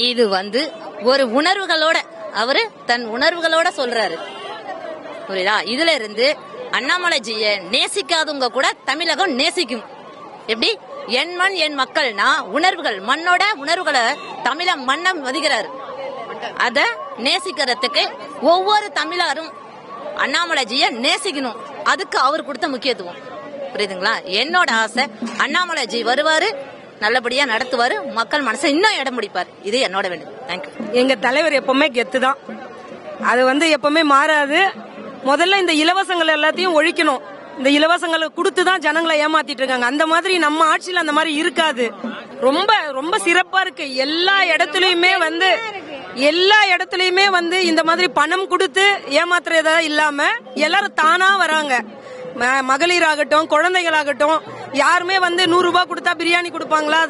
இது வந்து ஒரு உணர்வுகளோட அவரு தன் உணர்வுகளோட சொல்றாரு. புரியுதா? இதுல இருந்து அண்ணாமலைஜிய நேசிக்காதவங்க கூட தமிழகம் நேசிக்கும். எப்படி? என் மண் என் மக்கள்னா உணர்வுகள் மண்ணோட உணர்வுகளை தமிழ மண்ணம் வதிகிறார் அத நேசிக்கிறதுக்கு ஒவ்வொரு தமிழரும் அண்ணாமலைஜிய நேசிக்கணும். அதுக்கு அவர் கொடுத்த முக்கியத்துவம். புரியுதுங்களா? என்னோட ஆசை அண்ணாமலைஜி வருவாரு நல்லபடியா நடத்துவாரு. மக்கள் மனசை இன்னும் இடம் பிடிப்பார். இது என்னோட வேண்டுதல் தேங்க்யூ எங்க தலைவர் எப்பவுமே கெத்து தான் அது வந்து எப்பவுமே மாறாது. முதல்ல இந்த இலவசங்கள் எல்லாத்தையும் ஒழிக்கணும். இந்த இலவசங்களை கொடுத்து தான் ஜனங்களை ஏமாத்திட்டு இருக்காங்க. அந்த மாதிரி நம்ம ஆட்சியில் அந்த மாதிரி இருக்காது. ரொம்ப ரொம்ப சிறப்பா இருக்கு. எல்லா இடத்துலயுமே வந்து எல்லா இடத்துலயுமே வந்து இந்த மாதிரி பணம் கொடுத்து ஏமாத்துறதா இல்லாம எல்லாரும் தானா வராங்க. ம- மகளிராகட்டும் குழந்தைகளாகட்டும் யாருமே வந்து நூறு ரூபாய் கொடுத்தா பிரியாணி கொடுப்பாங்களா?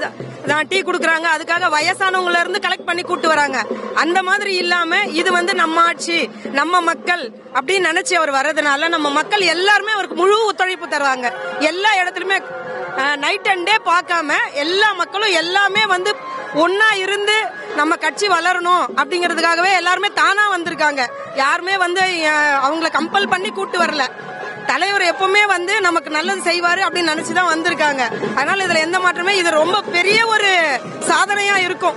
நான் டீ குடுக்கறாங்க. அதுக்காக வயசானவங்கள இருந்து கலெக்ட் பண்ணி கூட்டு வராங்க. அந்த மாதிரி இல்லாம இது வந்து நம்ம ஆட்சி நம்ம மக்கள் அப்படின்னு நினைச்சு அவர் வர்றதுனால நம்ம மக்கள் எல்லாருமே அவருக்கு முழு ஒத்துழைப்பு தருவாங்க. எல்லா இடத்துலயுமே நைட் அண்ட் டே பார்க்காம எல்லா மக்களும் எல்லாமே வந்து ஒன்னா இருந்து நம்ம கட்சி வளரணும் அப்படிங்கறதுக்காகவே எல்லாருமே தானா வந்திருக்காங்க. யாருமே வந்து அவங்கள கம்பல் பண்ணி கூட்டு வரல. தலைவர் எப்பவுமே வந்து நமக்கு நல்லது செய்வாரு அப்படின்னு நினைச்சுதான் வந்திருக்காங்க. அதனால இதுல எந்த மாற்றமே இது ரொம்ப பெரிய ஒரு சாதனையா இருக்கும்.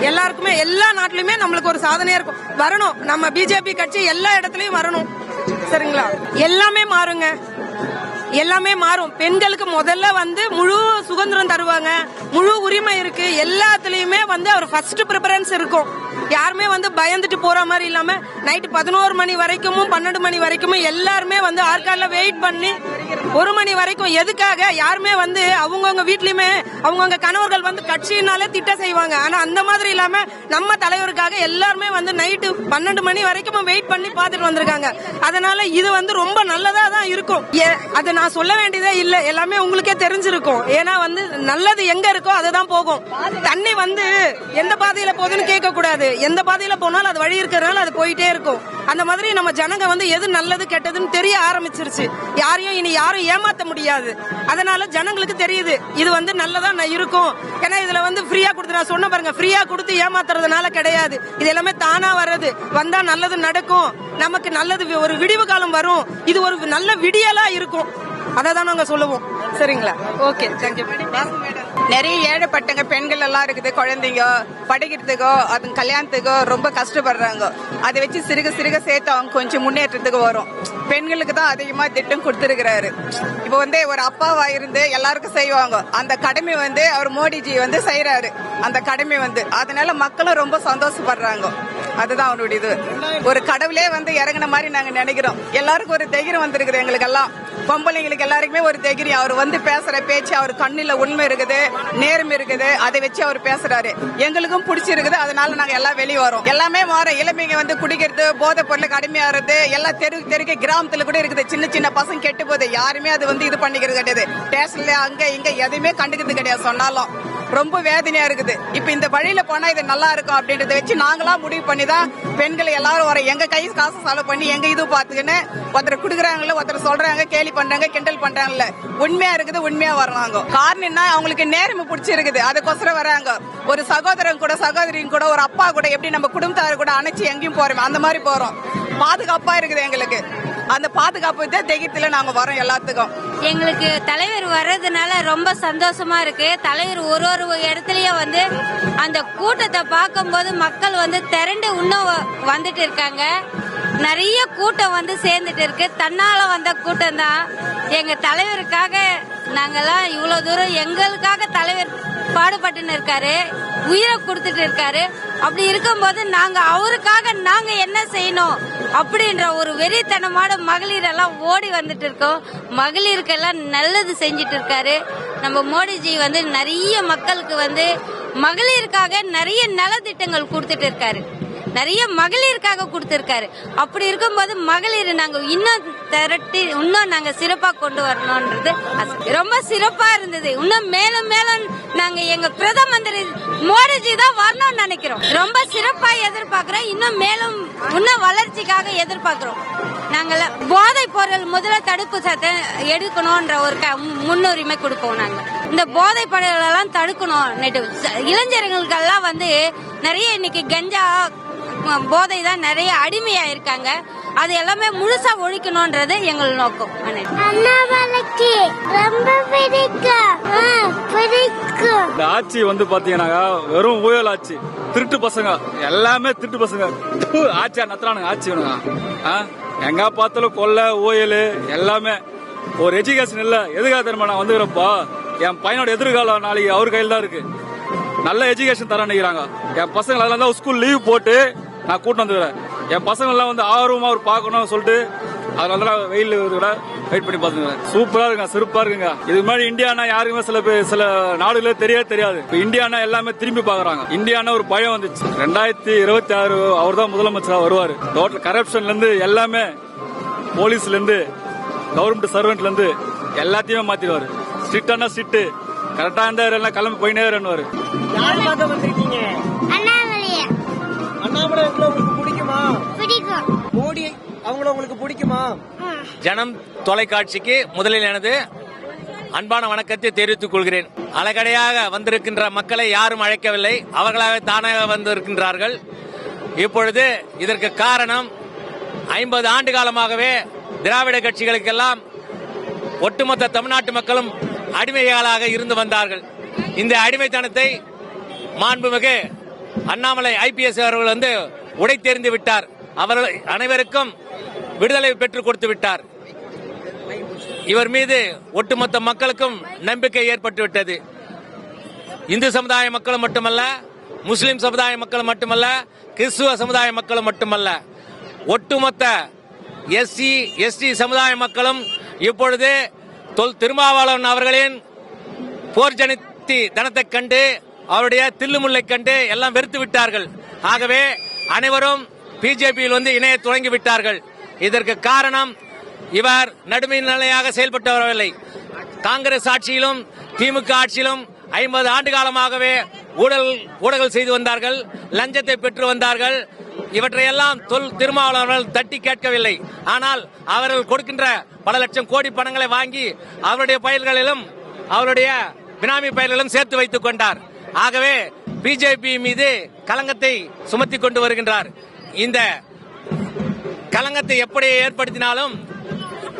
எல்லாருக்குமே எல்லா நாட்டிலுமே நம்மளுக்கு ஒரு சாதனையா இருக்கும். வரணும். நம்ம பிஜேபி கட்சி எல்லா இடத்துலயும் வரணும். சரிங்களா? எல்லாமே மாறுங்க. எல்லாமே மாறும். பெண்களுக்கு முதல்ல வந்து முழு சுதந்திரம் தருவாங்க. முழு உரிமை இருக்கு. எல்லாத்துலயுமே வந்து அவர் ஃபர்ஸ்ட் ப்ரிபரன்ஸ் இருக்கும். யாருமே வந்து பயந்துட்டு போற மாதிரி இல்லாம நைட்டு பதினோரு மணி வரைக்கும் பன்னெண்டு மணி வரைக்கும் எல்லாருமே வந்து ஆற்காடுல வெயிட் பண்ணி ஒரு மணி வரைக்கும் எதுக்காக யாருமே வந்து அவங்கவுங்க வீட்லயுமே அவங்கவுங்க கணவர்கள் வந்து கட்சினாலே திட்ட செய்வாங்க. ஆனா அந்த மாதிரி இல்லாம நம்ம தலைவருக்காக எல்லாருமே வந்து நைட்டு பன்னெண்டு மணி வரைக்கும் வெயிட் பண்ணி பார்த்துட்டு வந்திருக்காங்க. அதனால இது வந்து ரொம்ப நல்லதா தான் இருக்கும். ஏ- நான் சொல்ல வேண்டியதே இல்ல. எல்லாமே உங்களுக்கே தெரிஞ்சிருக்கும். ஏன்னா வந்து நல்லது எங்க இருக்கோ அதுதான் போகும். தண்ணி வந்து எந்த பாதையில போகுதுன்னு கேட்க கூடாது எந்த பாதையில போனாலும் அது வழி இருக்கிறதுனால அது போயிட்டே இருக்கும். அந்த மாதிரி நம்ம ஜனங்க வந்து எது நல்லது கெட்டதுன்னு தெரிய ஆரம்பிச்சிருச்சு. யாரையும் இனி யாரும் ஏமாத்த முடியாது. அதனால ஜனங்களுக்கு தெரியுது இது வந்து நல்லதா நான் இருக்கும். ஏன்னா இதுல வந்து ஃப்ரீயா கொடுத்து நான் சொன்ன பாருங்க ஃப்ரீயா கொடுத்து ஏமாத்துறதுனால கிடையாது. இது எல்லாமே தானா வர்றது. வந்தா நல்லது நடக்கும். நமக்கு நல்லது ஒரு விடிவு காலம் வரும். இது ஒரு நல்ல விடியலா இருக்கும். அதை தான் நாங்க சொல்லுவோம். சரிங்களா? ஓகே தேங்க்யூ நிறைய ஏழைப்பட்டங்க பெண்கள் எல்லாம் இருக்குது. குழந்தைங்க படிக்கிறதுக்கோ அது கல்யாணத்துக்கோ ரொம்ப கஷ்டப்படுறாங்க. அதை வச்சு சிறுக சிறுக சேர்த்து அவங்க கொஞ்சம் முன்னேற்றத்துக்கு வரும். பெண்களுக்கு தான் அதிகமா திட்டம் கொடுத்துருக்கிறாரு. இப்போ வந்து ஒரு அப்பாவா இருந்து எல்லாருக்கும் செய்வாங்க. அந்த கடமை வந்து அவர் மோடிஜி வந்து செய்யறாரு அந்த கடமை வந்து. அதனால மக்களும் ரொம்ப சந்தோஷப்படுறாங்க. அதுதான் அவனுடைய இது. ஒரு கடவுளே வந்து இறங்குன மாதிரி நாங்க நினைக்கிறோம். எல்லாருக்கும் ஒரு தைரியம் வந்திருக்குது எங்களுக்கு எல்லாம் பொம்பளைங்களுக்கு எல்லாருக்குமே ஒரு தைரியம் அவர் வந்து பேசுற பேச்சு அவர் கண்ணில் உண்மை இருக்குது நேர்மை இருக்குது அதை வச்சு அவர் பேசுறாரு. எங்களுக்கும் பிடிச்சிருக்குது அதனால நாங்க எல்லாம் வெளியே வரோம். எல்லாமே மாறும். இளமைங்க வந்து குடிக்கிறது போதை பொருளுக்கு அடிமையாகிறது எல்லாம் தெரு தெருக்கு கிராமத்துல கூட இருக்குது. சின்ன சின்ன பசங்க கெட்டு போகுது. யாருமே அது வந்து இது பண்ணிக்கிறது கிடையாது. ஸ்டேஷன்ல அங்க இங்க எதுவுமே கண்டுக்கிறது கிடையாது சொன்னாலும். ரொம்ப வேதனையா இருக்குது. இப்ப இந்த வழியில போனா இது நல்லா இருக்கும் அப்படின்றத வச்சு நாங்களா முடிவு பண்ணி தான் பெண்கள் எல்லாரும் வர எங்க கை காசு செலவு பண்ணி எங்க இது பாத்துக்கின்னு ஒருத்தர் குடுக்குறாங்கல்ல ஒருத்தர் சொல்றாங்க கேலி பண்றாங்க கிண்டல் பண்றாங்கல்ல. உண்மையா இருக்குது உண்மையா வர்றாங்க காரணம் என்ன? அவங்களுக்கு நேர்மை பிடிச்சிருக்குது. அதுக்கோசரம் வராங்க. ஒரு சகோதரன் கூட சகோதரின் கூட ஒரு அப்பா கூட எப்படி நம்ம குடும்பத்தார் கூட அணைச்சு எங்கேயும் போறோம். அந்த மாதிரி போறோம். பாதுகாப்பா இருக்குது எங்களுக்கு. அந்த பாதுகாப்பு தான் தைரியத்துல நாங்க வரோம் எல்லாத்துக்கும். எங்களுக்கு தலைவர் வர்றதுனால ரொம்ப சந்தோஷமா இருக்கு. தலைவர் ஒரு ஒரு இடத்துலயும் வந்து அந்த கூட்டத்தை பார்க்கும்போது மக்கள் வந்து திரண்டு இன்னும் வ- வந்துட்டு இருக்காங்க. நிறைய கூட்டம் வந்து சேர்ந்துட்டு இருக்கு. தன்னால வந்த கூட்டம் தான் எங்க தலைவருக்காக நாங்கெல்லாம் இவ்வளவு தூரம் எங்களுக்காக தலைவர் பாடுபட்டுன்னு இருக்காரு. உயிரை கொடுத்துட்டு இருக்காரு. அப்படி இருக்கும்போது நாங்க அவருக்காக நாங்க என்ன செய்யணும் அப்படின்ற ஒரு வெறித்தனமான மகளிர் எல்லாம் ஓடி வந்துட்டு இருக்கோம். மகளிருக்கெல்லாம் நல்லது செஞ்சிட்டு இருக்காரு. நம்ம மோடிஜி வந்து நிறைய மக்களுக்கு வந்து மகளிருக்காக நிறைய நலத்திட்டங்கள் கொடுத்துட்டு இருக்காரு. நிறைய மகளிருக்காக கொடுத்திருக்காரு. அப்படி இருக்கும்போது மகளிர் நாங்க இன்னும் திரட்டி இன்னும் நாங்க சிறப்பா கொண்டு வரணும்ன்றது ரொம்ப சிறப்பா இருந்தது. இன்னும் மேலும் மேலும் நாங்க எங்க பிரதம மந்திரி மோடிஜி தான் வரணும்னு நினைக்கிறோம். ரொம்ப சிறப்பா எதிர்பார்க்கிறோம். இன்னும் மேலும் இன்னும் வளர்ச்சிக்காக எதிர்பார்க்கிறோம். நாங்கள் போதை பொருள் முதல்ல தடுப்பு சட்டம் எடுக்கணும்ன்ற ஒரு க- முன்னுரிமை கொடுப்போம் நாங்க. இந்த போதை பொருள் எல்லாம் தடுக்கணும் இளைஞர்களுக்கெல்லாம் வந்து நிறைய இன்னைக்கு கஞ்சா போதை தான் நிறைய அடிமையா இருக்காங்க அது எல்லாமே முழுசா ஒழிக்கணும்ன்றது எங்கள் நோக்கம். அண்ணாமலைக்கு ரொம்ப பிடிக்கும். இந்த ஆட்சி வந்து பாத்தீங்கன்னா வெறும் ஊழல் ஆட்சி. திருட்டு பசங்க. எல்லாமே திருட்டு பசங்க. ஆட்சியா நத்துறானுங்க ஆட்சி வேணுங்க ஆ? எங்க பார்த்தாலும் கொள்ளை ஊழல் எல்லாமே. ஒரு எஜுகேஷன் இல்ல. எதுக்காக தெரியுமா நான் வந்துக்கிறப்போ? என் பையனோட எதிர்காலம் நாளைக்கு அவர் கையில் தான் இருக்கு. நல்ல எஜுகேஷன் தர நினைக்கிறாங்க. என் பசங்க அதெல்லாம் தான் ஸ்கூல் லீவ் போட்டு நான் கூட்டம் வந்துருக்கிறேன் என் பசங்க எல்லாம் வந்து ஆர்வமா அவர் பார்க்கணும்னு சொல்லிட்டு அதனால தான் வெயில் கூட வெயிட் பண்ணி பாத்துக்கிறேன் சூப்பரா இருக்குங்க சிறப்பா இருக்குங்க. இது மாதிரி இந்தியானா யாருக்குமே சில பேர் சில நாடுகளே தெரியவே தெரியாது. இப்ப இந்தியானா எல்லாமே திரும்பி பாக்குறாங்க இந்தியானா ஒரு பயம் வந்துச்சு. ரெண்டாயிரத்தி இருபத்தி ஆறு அவர் தான் முதலமைச்சரா வருவாரு. டோட்டல் கரப்ஷன்ல இருந்து எல்லாமே போலீஸ்ல இருந்து கவர்மெண்ட் சர்வெண்ட்ல இருந்து எல்லாத்தையுமே மாத்திடுவாரு ஸ்ட்ரிக்டானா ஸ்ட்ரிக்ட் கரெக்டா இருந்தா கிளம்பி போயினே இருவாரு அண்ணாமலை அவங்களை உங்களுக்கு பிடிக்குமா? பிடிக்கும். மோடி அவங்கள உங்களுக்கு பிடிக்குமா? ஜனம் தொலைக்காட்சிக்கு முதலில் எனது அன்பான வணக்கத்தை தெரிவித்துக் கொள்கிறேன். அலகடையாக வந்திருக்கின்ற மக்களை யாரும் அழைக்கவில்லை. அவர்களாக தானாக வந்திருக்கின்றார்கள். இப்பொழுது இதற்கு காரணம் ஐம்பது ஆண்டு காலமாகவே திராவிட கட்சிகளுக்கெல்லாம் ஒட்டுமொத்த தமிழ்நாட்டு மக்களும் அடிமைகளாக இருந்து வந்தார்கள். இந்த அடிமைத்தனத்தை மாண்புமிகு அண்ணாமலை ஐபிஎஸ் அவர்கள் வந்து உடை தெரிந்து விட்டார். அவர்கள் அனைவருக்கும் விடுதலை பெற்றுக் கொடுத்து விட்டார். இவர் மீது ஒட்டுமொத்த மக்களுக்கும் நம்பிக்கை ஏற்பட்டுவிட்டது இந்து சமுதாய மக்களும் மட்டுமல்ல முஸ்லிம் சமுதாய மக்கள் மட்டுமல்ல கிறிஸ்துவ சமுதாய மக்களும் மட்டுமல்ல ஒட்டுமொத்த எஸ்சி எஸ்டி சமுதாய மக்களும் இப்பொழுது தொல் திருமாவளவன் அவர்களின் போர்ஜனித்தி தனத்தைக் கண்டு அவருடைய தில்லுமுல்லை கண்டு எல்லாம் வெறுத்து விட்டார்கள். ஆகவே அனைவரும் பிஜேபியில் வந்து இணைய தொடங்கி விட்டார்கள். இதற்கு காரணம் இவர் நடுமை நிலையாக செயல்பட்டு வரவில்லை. காங்கிரஸ் ஆட்சியிலும் திமுக ஆட்சியிலும் ஐம்பது ஆண்டு காலமாகவே ஊழல் ஊழல் செய்து வந்தார்கள் லஞ்சத்தை பெற்று வந்தார்கள். இவற்றையெல்லாம் தொல் திருமாவளவர்கள் தட்டி கேட்கவில்லை. ஆனால் அவர்கள் கொடுக்கின்ற பல லட்சம் கோடி பணங்களை வாங்கி அவருடைய பயிர்களிலும் அவருடைய பினாமி பயிர்களிலும் சேர்த்து வைத்துக் கொண்டார். ஆகவே பிஜேபி மீது கலங்கத்தை சுமத்தி கொண்டு வருகின்றார். இந்த கலங்கத்தை எப்படி ஏற்படுத்தினாலும்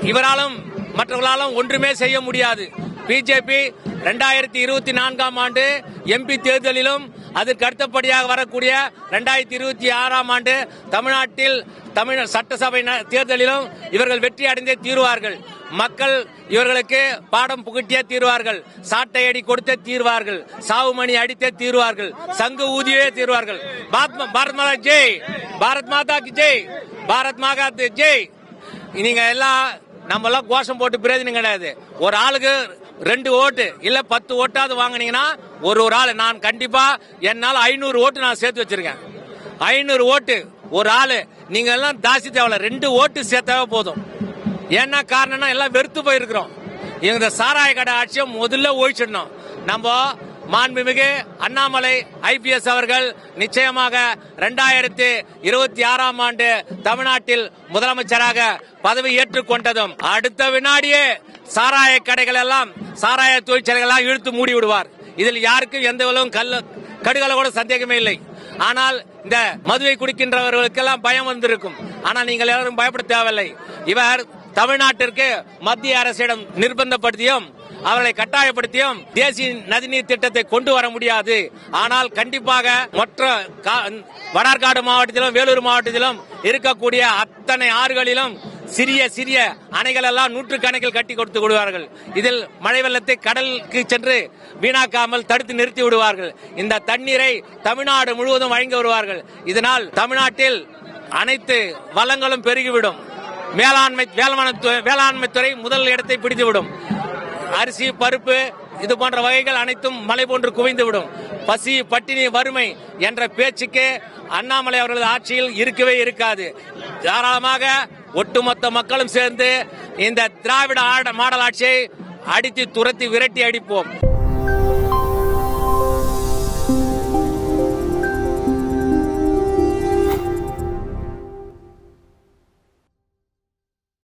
இவராலும் மற்றவர்களாலும் ஒன்றுமே செய்ய முடியாது. பிஜேபி ரெண்டாயிரத்தி இருபத்தி நான்காம் ஆண்டு எம்பி தேர்தலிலும் அதற்கு அடுத்தபடியாக வரக்கூடிய ரெண்டாயிரத்தி இருபத்தி ஆறாம் ஆண்டு தமிழ்நாட்டில் தமிழ் சட்டசபை ந- தேர்தலிலும் இவர்கள் வெற்றி அடைந்தே தீருவார்கள். மக்கள் இவர்களுக்கு பாடம் புகட்டியே தீருவார்கள். சாட்டை அடி கொடுத்தே தீர்வார்கள். சாவுமணி அடித்தே தீருவார்கள். சங்கு ஊதியே தீர்வார்கள். பாரத் மாதா ஜெய்! பாரத் மாதா ஜெய்! பாரத் மாதா ஜெய்! நீங்க எல்லாம் நம்ம எல்லாம் கோஷம் போட்டு பிரயோஜனம் கிடையாது. ஒரு ஆளுக்கு ரெண்டு ஓட்டு இல்ல பத்து ஓட்டாவது வாங்குனீங்கன்னா ஒரு ஒரு ஆள். நான் கண்டிப்பா என்னால் ஐநூறு ஓட்டு நான் சேர்த்து வச்சிருக்கேன். ஐநூறு ஓட்டு ஒரு ஆளு. நீங்க எல்லாம் தாசி தேவையில்ல. ரெண்டு ஓட்டு சேர்த்தாவே போதும். என்ன காரணம்னா எல்லாம் வெறுத்து போயிருக்கிறோம். இந்த சாராய கடை ஆட்சியை முதல்ல ஒழிச்சிடணும். நம்ம மாண்புமிகு அண்ணாமலை ஐபிஎஸ் அவர்கள் நிச்சயமாக ரெண்டாயிரத்தி இருபத்தி ஆறாம் ஆண்டு தமிழ்நாட்டில் முதலமைச்சராக பதவி ஏற்றுக்கொண்டதும் அடுத்த வினாடியே சாராய கடைகள் எல்லாம் சாராய தொழிற்சாலைகள் எல்லாம் இழுத்து மூடி விடுவார். இதில் யாருக்கும் எந்த விதவும் கல்ல கடுகள கூட சந்தேகமே இல்லை. ஆனால் இந்த மதுவை குடிக்கின்றவர்களுக்கெல்லாம் பயம் வந்திருக்கும். ஆனால் நீங்கள் யாரும் பயப்பட தேவையில்லை. இவர் தமிழ்நாட்டிற்கு மத்திய அரசிடம் நிர்பந்தப்படுத்தியும் அவர்களை கட்டாயப்படுத்தியும் தேசிய நதிநீர் திட்டத்தை கொண்டு வர முடியாது. ஆனால் கண்டிப்பாக மற்ற கா- வடார்காடு மாவட்டத்திலும் வேலூர் மாவட்டத்திலும் இருக்கக்கூடிய அத்தனை ஆறுகளிலும் சிறிய சிறிய அணைகள் எல்லாம் நூற்றுக்கணக்கில் கட்டி கொடுத்து விடுவார்கள். இதில் மழை வெள்ளத்தை கடலுக்கு சென்று வீணாக்காமல் தடுத்து நிறுத்தி விடுவார்கள். இந்த தண்ணீரை தமிழ்நாடு முழுவதும் வழங்கி வருவார்கள். இதனால் தமிழ்நாட்டில் அனைத்து வளங்களும் பெருகிவிடும். வேளாண்மை வேளாண்மை துறை முதல் இடத்தை பிடித்துவிடும். அரிசி பருப்பு இது போன்ற வகைகள் அனைத்தும் மலை போன்று குவிந்துவிடும். பசி பட்டினி வறுமை என்ற பேச்சுக்கு அண்ணாமலை அவர்களது ஆட்சியில் இருக்கவே இருக்காது. தாராளமாக ஒட்டுமொத்த மக்களும் சேர்ந்து இந்த திராவிட ஆட- மாடல் ஆட்சியை அடித்து துரத்தி விரட்டி அடிப்போம்.